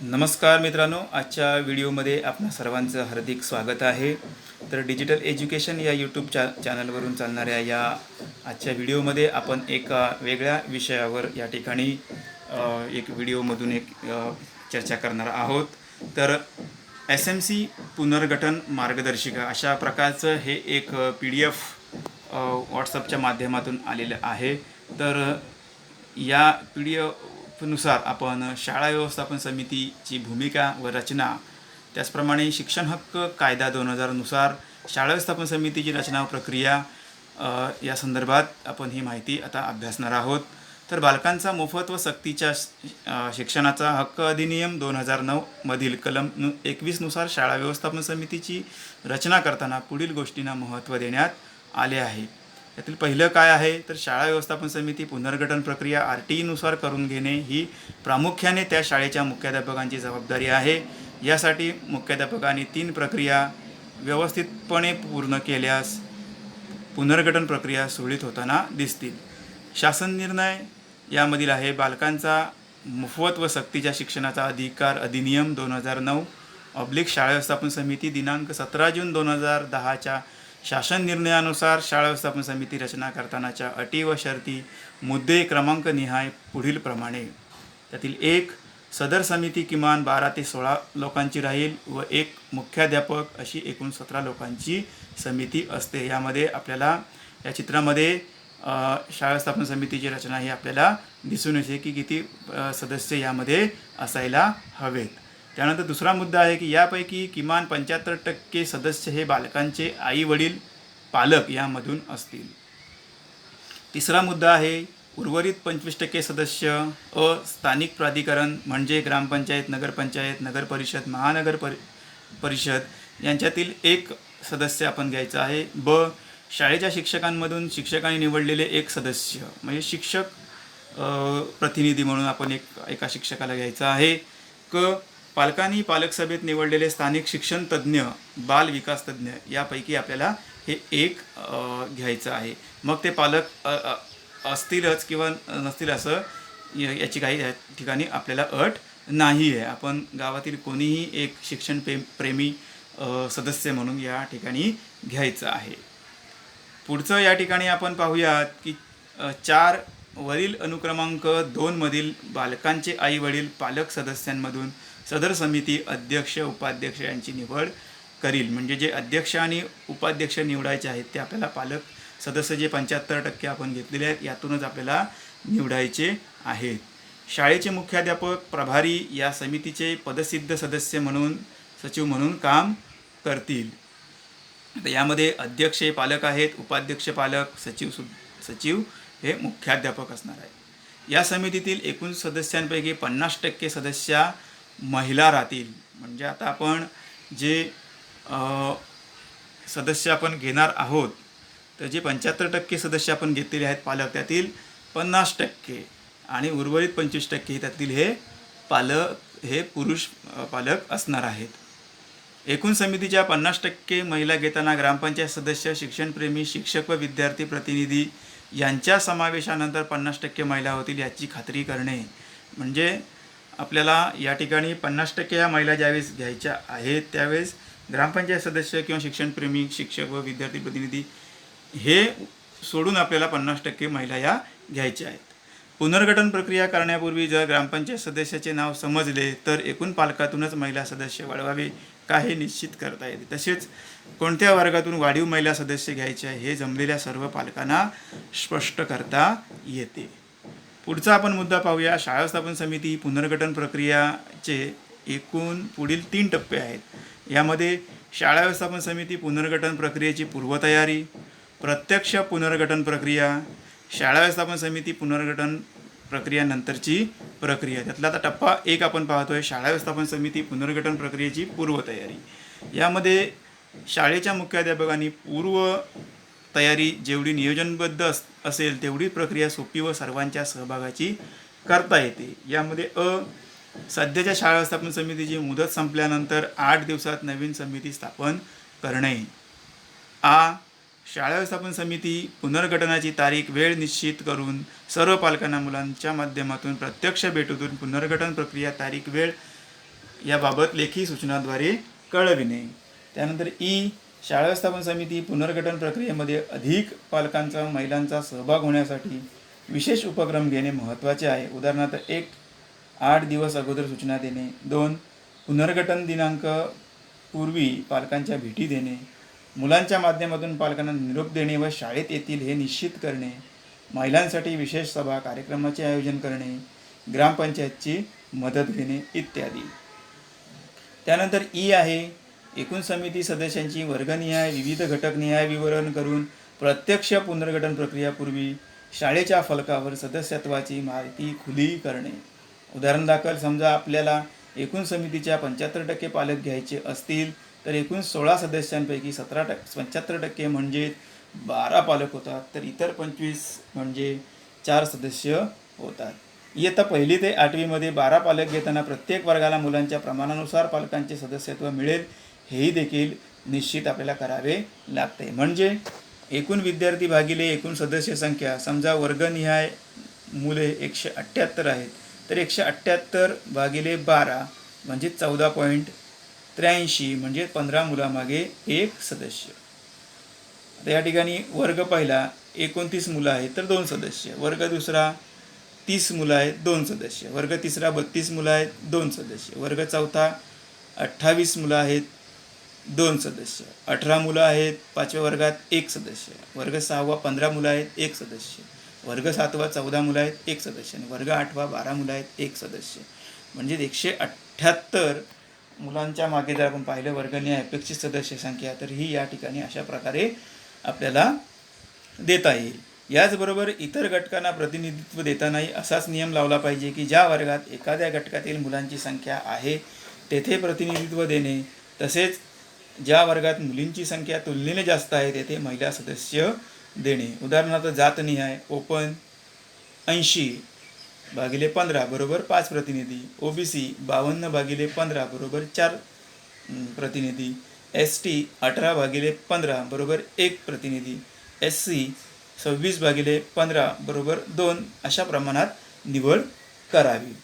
नमस्कार मित्रांनो आजच्या व्हिडिओमध्ये आपणा सर्वांचं हार्दिक स्वागत आहे. तर डिजिटल एज्युकेशन या यूट्यूब चा चॅनलवरून चालणाऱ्या या आजच्या व्हिडिओमध्ये आपण एका वेगळ्या विषयावर या ठिकाणी एक व्हिडिओमधून एक चर्चा करणार आहोत. तर एस एम सी पुनर्गठन मार्गदर्शिका अशा प्रकारचं हे एक पी डी एफ व्हॉट्सअपच्या माध्यमातून आलेलं आहे. तर या पी डी एफ नुसार आपण शाळा व्यवस्थापन समितीची भूमिका व रचना त्याचप्रमाणे शिक्षण हक्क कायदा दोन हजारनुसार शाळा व्यवस्थापन समितीची रचना व प्रक्रिया या संदर्भात आपण ही माहिती आता अभ्यासणार आहोत. तर बालकांचा मोफत व सक्तीच्या शिक्षणाचा हक्क अधिनियम दोन हजार नऊमधील कलम नु एकवीसनुसार शाळा व्यवस्थापन समितीची रचना करताना पुढील गोष्टींना महत्त्व देण्यात आले आहे. यातील पहिलं काय आहे तर शाळा व्यवस्थापन समिती पुनर्गठन प्रक्रिया आर टी ईनुसार करून घेणे ही प्रामुख्याने त्या शाळेच्या मुख्याध्यापकांची जबाबदारी आहे. यासाठी मुख्याध्यापकांनी तीन प्रक्रिया व्यवस्थितपणे पूर्ण केल्यास पुनर्गठन प्रक्रिया सुरळीत होताना दिसतील. शासन निर्णय यामधील आहे बालकांचा मोफत व सक्तीच्या शिक्षणाचा अधिकार अधिनियम दोन हजार नऊ ऑब्लिक शाळा व्यवस्थापन समिती दिनांक सतरा जून दोन हजार दहाच्या शासन निर्णयानुसार शाळा व्यवस्थापन समिती रचना करतानाच्या अटी व शर्ती मुद्दे क्रमांक निहाय पुढील प्रमाणे. त्यातील एक सदर समिती किमान बारा ते सोळा लोकांची राहील व एक मुख्याध्यापक अशी एकूण सतरा लोकांची समिती असते. यामध्ये आपल्याला या चित्रामध्ये शाळा स्थापन समितीची रचना ही आपल्याला दिसून येते की किती सदस्य यामध्ये असायला हवेत. त्यानंतर दुसरा मुद्दा आहे की यापैकी किमान पंच्याहत्तर टक्के सदस्य हे बालकांचे आई वडील पालक यामधून असतील. तिसरा मुद्दा आहे उर्वरित पंचवीस टक्के सदस्य अ स्थानिक प्राधिकरण म्हणजे ग्रामपंचायत नगरपंचायत नगरपरिषद महानगर परि परिषद यांच्यातील एक सदस्य आपण घ्यायचा आहे. ब शाळेच्या शिक्षकांमधून शिक्षकांनी निवडलेले एक सदस्य म्हणजे शिक्षक प्रतिनिधी म्हणून आपण एक एका शिक्षकाला घ्यायचा आहे. क पालकांनी पालक सभेत निवडलेले स्थानिक शिक्षण तज्ज्ञ बाल विकास तज्ज्ञ यापैकी आपल्याला हे एक घ्यायचं आहे. मग ते पालक असतीलच किंवा नसतील असं याची काही या ठिकाणी आपल्याला अट नाही आहे. आपण गावातील कोणीही एक शिक्षण प्रेम प्रेमी सदस्य म्हणून या ठिकाणी घ्यायचं आहे. पुढचं या ठिकाणी आपण पाहूयात की चार वरील अनुक्रमांक दोनमधील बालकांचे आई वडील पालक सदस्यांमधून सदर समिती अध्यक्ष उपाध्यक्ष यांची निवड करील. म्हणजे जे अध्यक्ष आणि उपाध्यक्ष निवडायचे आहेत ते आपल्याला पालक सदस्य जे पंच्याहत्तर टक्के आपण घेतलेले आहेत यातूनच आपल्याला निवडायचे आहेत. शाळेचे मुख्याध्यापक प्रभारी या समितीचे पदसिद्ध सदस्य म्हणून सचिव म्हणून काम करतील. तर यामध्ये अध्यक्ष हे पालक आहेत उपाध्यक्ष पालक सचिव सु सचिव हे मुख्याध्यापक असणार आहे या समितीतील एकूण सदस्यांपैकी पन्नास टक्के सदस्या महिला राहतील. म्हणजे आता आपण जे सदस्य आपण घेणार आहोत तर जे पंच्याहत्तर टक्के सदस्य आपण घेतलेले आहेत पालक त्यातील पन्नास टक्के आणि उर्वरित पंचवीस टक्के त्यातील हे पालक हे पुरुष पालक असणार आहेत. एकूण समितीच्या पन्नास टक्के महिला घेताना ग्रामपंचायत सदस्य शिक्षणप्रेमी शिक्षक व विद्यार्थी प्रतिनिधी यांच्या समावेशानंतर पन्नास टक्के महिला होतील याची खात्री करणे. म्हणजे आपल्याला या ठिकाणी पन्नास टक्के या महिला ज्यावेळेस घ्यायच्या आहेत त्यावेळेस ग्रामपंचायत सदस्य किंवा शिक्षणप्रेमी शिक्षक व विद्यार्थी प्रतिनिधी हे सोडून आपल्याला पन्नास टक्के महिला या घ्यायच्या आहेत. पुनर्गठन प्रक्रिया करण्यापूर्वी जर ग्रामपंचायत सदस्याचे नाव समजले तर एकूण पालकातूनच महिला सदस्य वाढवावे का हे निश्चित करता येते. तसेच कोणत्या वर्गातून वाढीव महिला सदस्य घ्यायचे आहे हे जमलेल्या सर्व पालकांना स्पष्ट करता येते. पुढचा आपण मुद्दा पाहूया. शाळा व्यवस्थापन समिती पुनर्गठन प्रक्रियाचे एकूण पुढील तीन टप्पे आहेत. यामध्ये शाळा व्यवस्थापन समिती पुनर्गठन प्रक्रियेची पूर्वतयारी प्रत्यक्ष पुनर्गठन प्रक्रिया शाळा व्यवस्थापन समिती पुनर्गठन प्रक्रियानंतरची प्रक्रिया. त्यातला आता टप्पा एक आपण पाहतोय. शाळा व्यवस्थापन समिती पुनर्गठन प्रक्रियेची पूर्वतयारी. यामध्ये शाळेच्या मुख्याध्यापकांनी पूर्व तयारी जेवढी नियोजनबद्ध अस असेल तेवढी प्रक्रिया सोपी व सर्वांच्या सहभागाची करता येते. यामध्ये अ सध्याच्या शाळा व्यवस्थापन समितीची मुदत संपल्यानंतर आठ दिवसात नवीन समिती स्थापन करणे. आ शाळा व्यवस्थापन समिती पुनर्गठनाची तारीख वेळ निश्चित करून सर्व पालकांना मुलांच्या माध्यमातून प्रत्यक्ष भेटूतून पुनर्गठन प्रक्रिया तारीख वेळ याबाबत लेखी सूचनाद्वारे कळविणे. त्यानंतर ई शाळा व्यवस्थापन समिती पुनर्गठन प्रक्रियेमध्ये अधिक पालकांचा महिलांचा सहभाग होण्यासाठी विशेष उपक्रम घेणे महत्त्वाचे आहे. उदाहरणार्थ एक आठ दिवस अगोदर सूचना देणे. दोन पुनर्गठन दिनांक पूर्वी पालकांच्या भेटी देणे. मुलांच्या माध्यमातून पालकांना निरोप देणे व शाळेत येतील हे निश्चित करणे. महिलांसाठी विशेष सभा कार्यक्रमाचे आयोजन करणे. ग्रामपंचायतची मदत घेणे इत्यादी. त्यानंतर ई आहे एकूण समिती सदस्यांची वर्गनिहाय विविध घटकनिहाय विवरण करून प्रत्यक्ष पुनर्गठन प्रक्रियापूर्वी शाळेच्या फलकावर सदस्यत्वाची माहिती खुली करणे. उदाहरण दाखल समजा आपल्याला एकूण समितीच्या पंच्याहत्तर टक्के पालक घ्यायचे असतील तर एकूण सोळा सदस्यांपैकी सतरा टक्के पंच्याहत्तर टक्के म्हणजे बारा पालक होतात तर इतर पंचवीस म्हणजे चार सदस्य होतात. इयत्ता पहिली ते आठवीमध्ये बारा पालक घेताना प्रत्येक वर्गाला मुलांच्या प्रमाणानुसार पालकांचे सदस्यत्व मिळेल. हेही देखील निश्चित आपल्याला करावे लागते. म्हणजे एकूण विद्यार्थी भागिले एकूण सदस्य संख्या समजा वर्गनिहाय मुले एकशे अठ्ठ्याहत्तर आहेत तर एकशे अठ्ठ्याहत्तर भागिले बारा म्हणजे चौदा पॉईंट त्र्याऐंशी म्हणजे पंधरा मुलामागे एक सदस्य. आता या ठिकाणी वर्ग पहिला एकोणतीस मुलं आहेत तर दोन सदस्य. वर्ग दुसरा तीस मुलं आहेत दोन सदस्य. वर्ग तिसरा बत्तीस मुलं आहेत दोन सदस्य. वर्ग चौथा अठ्ठावीस मुलं आहेत दोन सदस्य. अठरा मुलं आहेत पाचव्या वर्गात एक सदस्य. वर्ग सहावा पंधरा मुलं आहेत एक सदस्य. वर्ग सातवा चौदा मुलं आहेत एक सदस्य. आणि वर्ग आठवा बारा मुलं आहेत एक सदस्य. म्हणजे एकशे अठ्ठ्याहत्तर मुलांच्या मागे जर आपण पाहिलं वर्गणी अपेक्षित सदस्य संख्या तर ही या ठिकाणी अशा प्रकारे आपल्याला देता येईल. याचबरोबर इतर घटकांना प्रतिनिधित्व देतानाही असाच नियम लावला पाहिजे की ज्या वर्गात एखाद्या घटकातील मुलांची संख्या आहे तेथे प्रतिनिधित्व देणे. तसेच ज्या वर्गात मुलींची संख्या तुलनेने जास्त आहे तेथे महिला सदस्य देणे. उदाहरणार्थ जातनिहाय ओपन ऐंशी भागिले पंधरा बरोबर पाच प्रतिनिधी. ओ बी सी बावन्न भागिले पंधरा बरोबर चार प्रतिनिधी. एस टी अठरा भागिले पंधरा बरोबर एक प्रतिनिधी. एस सी सव्वीस भागिले पंधरा बरोबर दोन अशा प्रमाणात निवड करावी.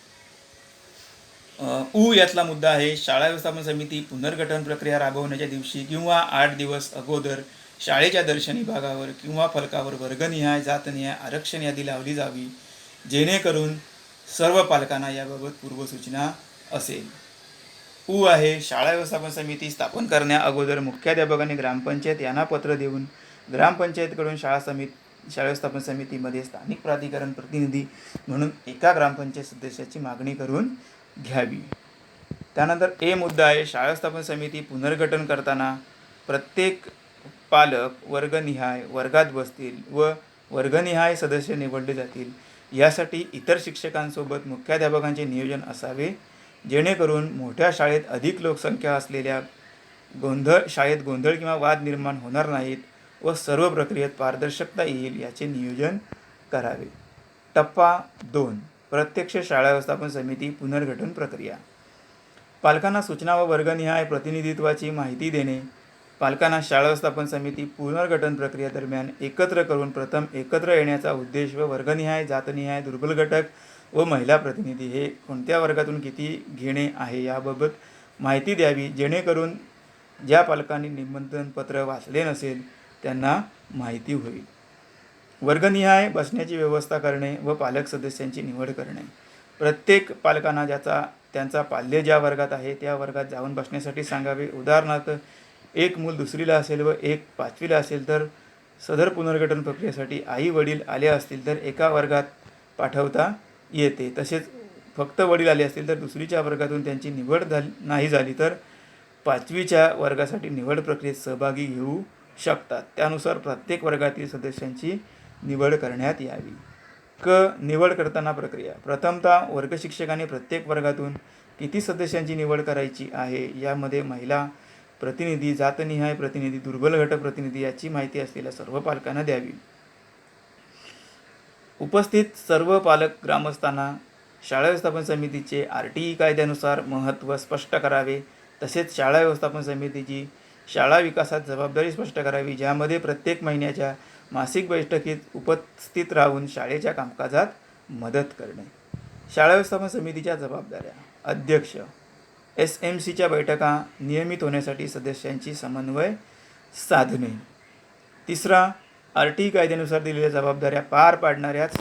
ऊ उ यातला मुद्दा आहे शाळा व्यवस्थापन समिती पुनर्गठन प्रक्रिया राबवण्याच्या दिवशी किंवा आठ दिवस अगोदर शाळेच्या दर्शनी भागावर किंवा फलकावर वर्गनिहाय जातनिहाय आरक्षण यादी लावली जावी जेणेकरून सर्व पालकांना याबाबत पूर्वसूचना असेल. उ आहे शाळा व्यवस्थापन समिती स्थापन करण्या अगोदर मुख्याध्यापकांनी ग्रामपंचायत यांना पत्र देऊन ग्रामपंचायतकडून शाळा समिती शाळा व्यवस्थापन समितीमध्ये स्थानिक प्राधिकरण प्रतिनिधी म्हणून एका ग्रामपंचायत सदस्याची मागणी करून घ्यावी. त्यानंतर ए मुद्दा आहे शाळा स्थापन समिती पुनर्गठन करताना प्रत्येक पालक वर्गनिहाय वर्गात बसतील व वर्गनिहाय सदस्य निवडले जातील. यासाठी इतर शिक्षकांसोबत मुख्याध्यापकांचे नियोजन असावे जेणेकरून मोठ्या शाळेत अधिक लोकसंख्या असलेल्या गोंधळ शाळेत गोंधळ किंवा वाद निर्माण होणार नाहीत व सर्व प्रक्रियेत पारदर्शकता येईल याचे नियोजन करावे. टप्पा दोन. प्रत्यक्ष शाळा व्यवस्थापन समिती पुनर्गठन प्रक्रिया. पालकांना सूचना व वर्गनिहाय प्रतिनिधित्वाची माहिती देणे. पालकांना शाळा व्यवस्थापन समिती पुनर्गठन प्रक्रियेदरम्यान एकत्र करून प्रथम एकत्र येण्याचा उद्देश व वर्गनिहाय जातनिहाय दुर्बल घटक व महिला प्रतिनिधी हे कोणत्या वर्गातून किती घेणे आहे याबाबत माहिती द्यावी जेणेकरून ज्या पालकांनी निमंत्रण पत्र वाचले नसेल त्यांना माहिती होईल. वर्गनिहाय बसण्याची व्यवस्था करणे व पालक सदस्यांची निवड करणे. प्रत्येक पालकांना ज्याचा त्यांचा पाल्य ज्या वर्गात आहे त्या वर्गात जाऊन बसण्यासाठी सांगावे. उदाहरणार्थ एक मूल दुसरीला असेल व एक पाचवीला असेल तर सदर पुनर्गठन प्रक्रियेसाठी आई वडील आले असतील तर एका वर्गात पाठवता येते. तसेच फक्त वडील आले असतील तर दुसरीच्या वर्गातून त्यांची निवड झाली नाही झाली तर पाचवीच्या वर्गासाठी निवड प्रक्रियेत सहभागी घेऊ शकतात. त्यानुसार प्रत्येक वर्गातील सदस्यांची निवड करण्यात यावी. क. निवड करताना प्रक्रिया. प्रथमतः वर्गशिक्षकाने प्रत्येक वर्गातून किती सदस्यांची निवड करायची आहे यामध्ये महिला प्रतिनिधी जातनिहाय प्रतिनिधी दुर्बल घटक प्रतिनिधी याची माहिती असलेल्या सर्व पालकांना द्यावी. उपस्थित सर्व पालक ग्रामस्थांना शाळा व्यवस्थापन समितीचे आर टी ई कायद्यानुसार महत्त्व स्पष्ट करावे. तसेच शाळा व्यवस्थापन समितीची शाळा विकासात जबाबदारी स्पष्ट करावी. ज्यामध्ये प्रत्येक महिन्याच्या मासिक बैठकीत उपस्थित राहून शाळेच्या कामकाजात मदत करणे. शाळा व्यवस्थापन समितीच्या जबाबदाऱ्या. अध्यक्ष. एस एम सीच्या बैठका नियमित होण्यासाठी सदस्यांची समन्वय साधणे. तिसरा आर टी कायद्यानुसार दिलेल्या जबाबदाऱ्या पार पाडणाऱ्याच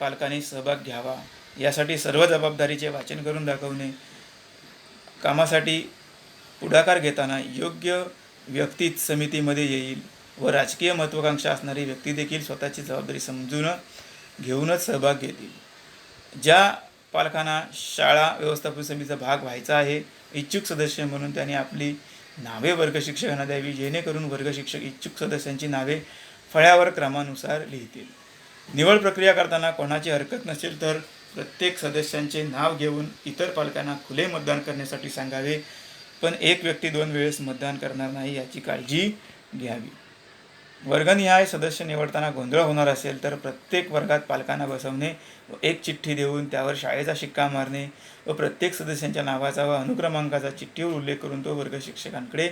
पालकांनी सहभाग घ्यावा. यासाठी सर्व जबाबदारीचे वाचन करून दाखवणे. कामासाठी पुढाकार घेताना योग्य व्यक्तीच समितीमध्ये येईल. व राजकीय महत्त्वाकांक्षा असणारी व्यक्ती देखील स्वतःची जबाबदारी समजून घेऊनच सहभाग घेतील. ज्या पालकांना शाळा व्यवस्थापन समितीचा भाग व्हायचा आहे इच्छुक सदस्य म्हणून त्यांनी आपली नावे वर्ग शिक्षकांना द्यावी जेणेकरून वर्ग शिक्षक इच्छुक सदस्यांची नावे फळ्यावर क्रमानुसार लिहितील. निवड प्रक्रिया करताना कोणाची हरकत नसेल तर प्रत्येक सदस्यांचे नाव घेऊन इतर पालकांना खुले मतदान करण्यासाठी सांगावे. पण एक व्यक्ती दोन वेळेस मतदान करणार नाही याची काळजी घ्यावी. वर्गनिहाय सदस्य निवडताना गोंधळ होणार असेल तर प्रत्येक वर्गात पालकांना बसवणे व एक चिठ्ठी देऊन त्यावर शाळेचा शिक्का मारणे व प्रत्येक सदस्यांच्या नावाचा व अनुक्रमांकाचा चिठ्ठीवर उल्लेख करून तो वर्ग शिक्षकांकडे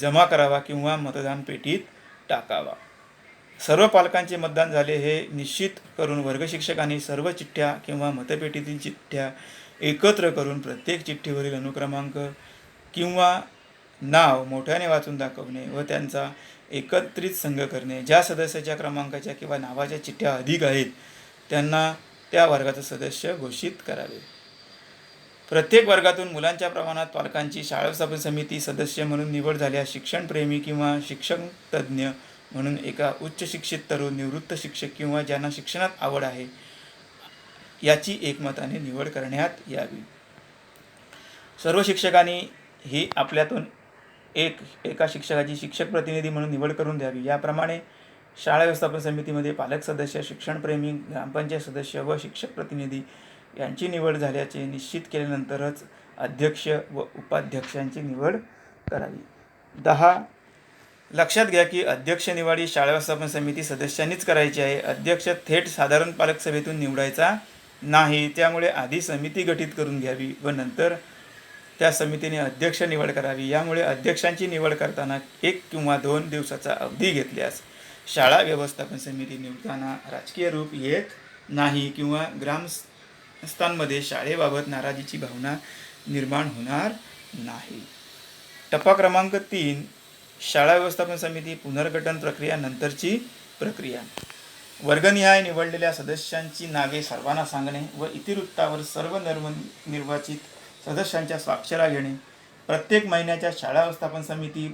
जमा करावा किंवा मतदान पेटीत टाकावा. सर्व पालकांचे मतदान झाले हे निश्चित करून वर्ग शिक्षकांनी सर्व चिठ्ठ्या किंवा मतपेटीतील चिठ्ठ्या एकत्र करून प्रत्येक चिठ्ठीवरील अनुक्रमांक किंवा नाव मोठ्याने वाचून दाखवणे व त्यांचा एकत्रित संघ करणे. ज्या सदस्याच्या क्रमांकाच्या किंवा नावाच्या चिठ्ठ्या अधिक आहेत त्यांना त्या वर्गाचा सदस्य घोषित करावे. प्रत्येक वर्गातून मुलांच्या प्रमाणात पालकांची शाळा समिती सदस्य म्हणून निवड झाल्यास शिक्षणप्रेमी किंवा शिक्षण तज्ज्ञ म्हणून एका उच्च शिक्षित तरुण निवृत्त शिक्षक किंवा ज्यांना शिक्षणात आवड आहे याची एकमताने निवड करण्यात यावी. सर्व शिक्षकांनी ही आपल्यातून एक एका शिक्षकाची शिक्षक प्रतिनिधी म्हणून निवड करून द्यावी. याप्रमाणे शाळा व्यवस्थापन समितीमध्ये पालक सदस्य शिक्षणप्रेमी ग्रामपंचायत सदस्य व शिक्षक प्रतिनिधी यांची निवड झाल्याचे निश्चित केल्यानंतरच अध्यक्ष व उपाध्यक्षांची निवड करावी. दहा लक्षात घ्या की अध्यक्ष निवाडी शाळा व्यवस्थापन समिती सदस्यांनीच करायची आहे. अध्यक्ष थेट साधारण पालक सभेतून निवडायचा नाही. त्यामुळे आधी समिती गठीत करून घ्यावी व नंतर त्या समितीने अध्यक्ष निवड करावी. यामुळे अध्यक्षांची निवड करताना एक किंवा दोन दिवसाचा अवधी घेतल्यास शाळा व्यवस्थापन समिती निवडताना राजकीय रूप येत नाही किंवा ग्रामस्थांमध्ये शाळेबाबत नाराजीची भावना निर्माण होणार नाही. टप्पा क्रमांक तीन शाळा व्यवस्थापन समिती पुनर्गठन प्रक्रिया नंतरची प्रक्रिया. वर्गनिहाय निवडलेल्या सदस्यांची नावे सर्वांना सांगणे व इतिवृत्तावर सर्व नर्म निर्वाचित सदस्यांच्या स्वाक्षरा घेणे प्रत्येक महिन्याच्या शाळा व्यवस्थापन समिती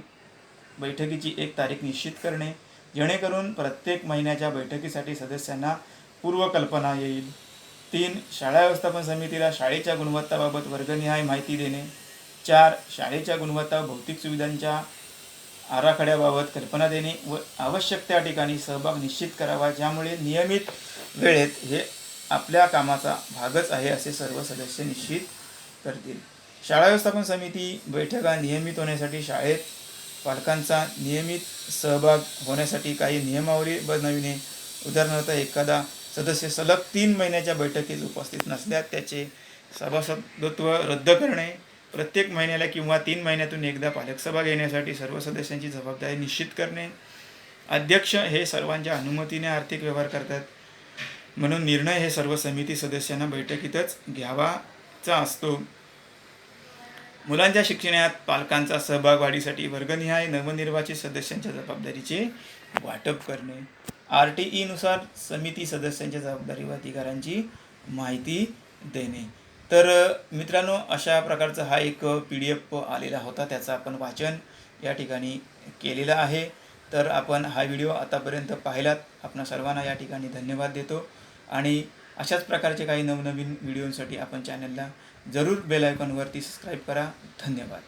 बैठकीची एक तारीख निश्चित करणे जेणेकरून प्रत्येक महिन्याच्या बैठकीसाठी सदस्यांना पूर्वकल्पना येईल. तीन शाळा व्यवस्थापन समितीला शाळेच्या गुणवत्ताबाबत वर्गनिहाय माहिती देणे. चार शाळेच्या गुणवत्ता भौतिक सुविधांच्या आराखड्याबाबत कल्पना देणे व आवश्यक त्या ठिकाणी सहभाग निश्चित करावा ज्यामुळे नियमित वेळेत हे आपल्या कामाचा भागच आहे असे सर्व सदस्य निश्चित करतील. शाळा व्यवस्थापन समिती बैठका नियमित होण्यासाठी शाळेत पालकांचा नियमित सहभाग होण्यासाठी काही नियमावली बनविणे उदाहरणार्थ एखादा सदस्य सलग तीन महिन्याच्या बैठकीत उपस्थित नसल्यास त्याचे सभासदत्व रद्द करणे. प्रत्येक महिन्याला किंवा तीन महिन्यातून एकदा पालक सभा घेण्यासाठी सर्व सदस्यांची जबाबदारी निश्चित करणे. अध्यक्ष हे सर्वांच्या अनुमतीने आर्थिक व्यवहार करतात. म्हणून निर्णय हे सर्व समिती सदस्यांना बैठकीतच घ्यावा. चा असतो. मुलांच्या शिक्षणात पालकांचा सहभाग वाढीसाठी वर्गनिहाय नवनिर्वाचित सदस्यांच्या जबाबदारीचे वाटप करणे. आर टी ईनुसार समिती सदस्यांच्या जबाबदारी व अधिकारांची माहिती देणे. तर मित्रांनो अशा प्रकारचा हा एक पी डी एफ आलेला होता. त्याचं आपण वाचन या ठिकाणी केलेलं आहे. तर आपण हा व्हिडिओ आतापर्यंत पाहिलात. आपणा सर्वांना या ठिकाणी धन्यवाद देतो. आणि अशाच प्रकारचे काही नवनवीन व्हिडिओंसाठी आपण चॅनलला जरूर बेल आयकॉनवरती सबस्क्राईब करा. धन्यवाद.